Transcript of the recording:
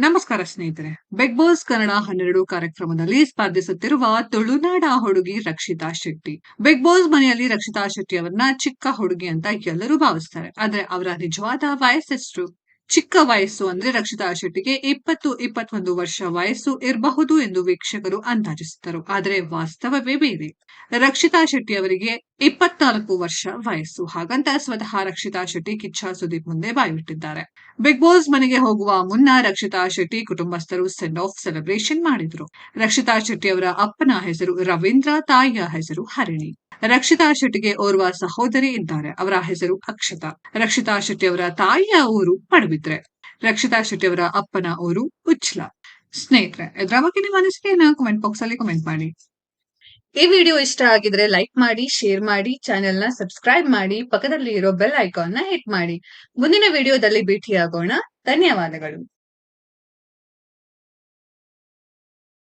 ನಮಸ್ಕಾರ ಸ್ನೇಹಿತರೆ. Big boss Kannada ಹನ್ನೆರಡು ಕಾರ್ಯಕ್ರಮದಲ್ಲಿ ಸ್ಪರ್ಧಿಸುತ್ತಿರುವ ತುಳುನಾಡ ಹುಡುಗಿ ರಕ್ಷಿತಾ ಶೆಟ್ಟಿ. ಬಿಗ್ ಬಾಸ್ ಮನೆಯಲ್ಲಿ ರಕ್ಷಿತಾ ಶೆಟ್ಟಿ ಅವರನ್ನ ಚಿಕ್ಕ ಹುಡುಗಿ ಅಂತ ಎಲ್ಲರೂ ಭಾವಿಸ್ತಾರೆ. ಆದ್ರೆ ಅವರ ನಿಜವಾದ ವಯಸ್ಸೆಷ್ಟು? ಚಿಕ್ಕ ವಯಸ್ಸು ಅಂದ್ರೆ ರಕ್ಷಿತಾ ಶೆಟ್ಟಿಗೆ ಇಪ್ಪತ್ತು, ಇಪ್ಪತ್ತೊಂದು ವರ್ಷ ವಯಸ್ಸು ಇರಬಹುದು ಎಂದು ವೀಕ್ಷಕರು ಅಂದಾಜಿಸಿದ್ದರು. ಆದರೆ ವಾಸ್ತವವೇ ಬೇರೆ. ರಕ್ಷಿತಾ ಶೆಟ್ಟಿ ಅವರಿಗೆ ಇಪ್ಪತ್ನಾಲ್ಕು ವರ್ಷ ವಯಸ್ಸು. ಹಾಗಂತ ಸ್ವತಃ ರಕ್ಷಿತಾ ಶೆಟ್ಟಿ ಕಿಚ್ಚ ಸುದೀಪ್ ಮುಂದೆ ಬಾಯ್ಬಿಟ್ಟಿದ್ದಾರೆ. ಬಿಗ್ ಬಾಸ್ ಮನೆಗೆ ಹೋಗುವ ಮುನ್ನ ರಕ್ಷಿತಾ ಶೆಟ್ಟಿ ಕುಟುಂಬಸ್ಥರು ಸೆಂಡ್ ಆಫ್ ಸೆಲೆಬ್ರೇಷನ್ ಮಾಡಿದ್ರು. ರಕ್ಷಿತಾ ಶೆಟ್ಟಿ ಅವರ ಅಪ್ಪನ ಹೆಸರು ರವೀಂದ್ರ, ತಾಯಿಯ ಹೆಸರು ಹರಿಣಿ. ರಕ್ಷಿತಾ ಶೆಟ್ಟಿಗೆ ಓರ್ವ ಸಹೋದರಿ ಇದ್ದಾರೆ. ಅವರ ಹೆಸರು ಅಕ್ಷತಾ. ರಕ್ಷಿತಾ ಶೆಟ್ಟಿ ಅವರ ತಾಯಿಯ ಊರು ರಕ್ಷಿತಾ ಶೆಟ್ಟಿ ಅವರ ಅಪ್ಪನ ಊರು ಉಚ್ಲ. ಸ್ನೇಹಿತರೆ ಇದ್ರ ಬಗ್ಗೆ ನಿಮ್ಮ ಅನಿಸಿಕೆಯನ್ನ ಕಮೆಂಟ್ ಬಾಕ್ಸ್ ಅಲ್ಲಿ ಕಮೆಂಟ್ ಮಾಡಿ. ಈ ವಿಡಿಯೋ ಇಷ್ಟ ಆಗಿದ್ರೆ ಲೈಕ್ ಮಾಡಿ ಶೇರ್ ಮಾಡಿ ಚಾನೆಲ್ನ ಸಬ್ಸ್ಕ್ರೈಬ್ ಮಾಡಿ ಪಕ್ಕದಲ್ಲಿ ಇರೋ ಬೆಲ್ ಐಕಾನ್ನ ಹಿಟ್ ಮಾಡಿ. ಮುಂದಿನ ವಿಡಿಯೋದಲ್ಲಿ ಭೇಟಿಯಾಗೋಣ. ಧನ್ಯವಾದಗಳು.